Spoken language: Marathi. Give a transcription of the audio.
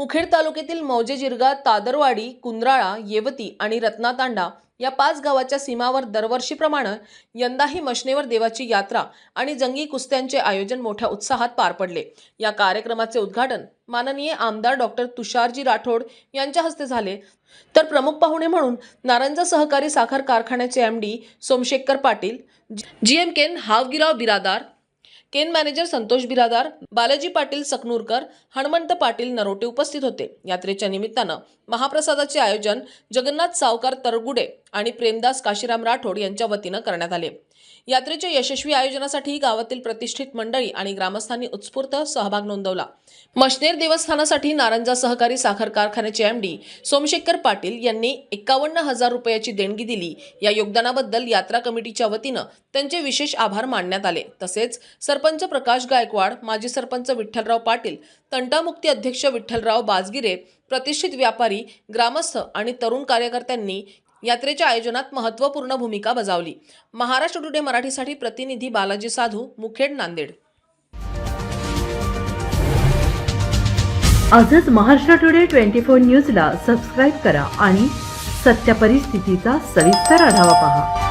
मुखेड तालुक्यातील मौजे जिरगा तादरवाडी कुंद्राळा येवती आणि रत्नातांडा या पाच गावाच्या सीमावर दरवर्षीप्रमाणे यंदाही मशनेवर देवाची यात्रा आणि जंगी कुस्त्यांचे आयोजन मोठ्या उत्साहात पार पडले. या कार्यक्रमाचे उद्घाटन माननीय आमदार डॉक्टर तुषारजी राठोड यांच्या हस्ते झाले. तर प्रमुख पाहुणे म्हणून नारंज सहकारी साखर कारखान्याचे M D Somshekhar Patil G M cane Havgirao Biradar cane manager Santosh Biradar Balaji Patil Sakanurkar Hanumant Patil Narote उपस्थित होते. यात्रेच्या निमित्तानं महाप्रसादाचे आयोजन जगन्नाथ सावकार तरगुडे आणि प्रेमदास काशीराम राठोड यांच्या वतीनं करण्यात आले. यात्रेच्या यशस्वी आयोजनासाठी गावातील प्रतिष्ठित मंडळी आणि ग्रामस्थांनी उत्स्फूर्त सहभाग नोंदवला. मशनेर देवस्थानासाठी नारंजा सहकारी साखर कारखान्याचे एम डी सोमशेखर पाटील यांनी एकावन्न हजार रुपयाची देणगी दिली. या योगदानाबद्दल यात्रा कमिटीच्या वतीनं त्यांचे विशेष आभार मानण्यात आले. तसेच सरपंच प्रकाश गायकवाड माजी सरपंच विठ्ठलराव पाटील तंटामुक्ती अध्यक्ष विठ्ठलराव बाजगिरे प्रतिष्ठित व्यापारी ग्रामस्थ आणि तरुण कार्यकर्त्यांनी यात्रेच्या आयोजनात महत्त्वपूर्ण भूमिका बजावली. महाराष्ट्र टुडे मराठीसाठी प्रतिनिधी बालाजी साधू मुखेड नांदेड. आजच महाराष्ट्र टुडे ट्वेंटी फोर न्यूजला सबस्क्राईब करा आणि सत्य परिस्थितीचा सविस्तर आढावा पहा.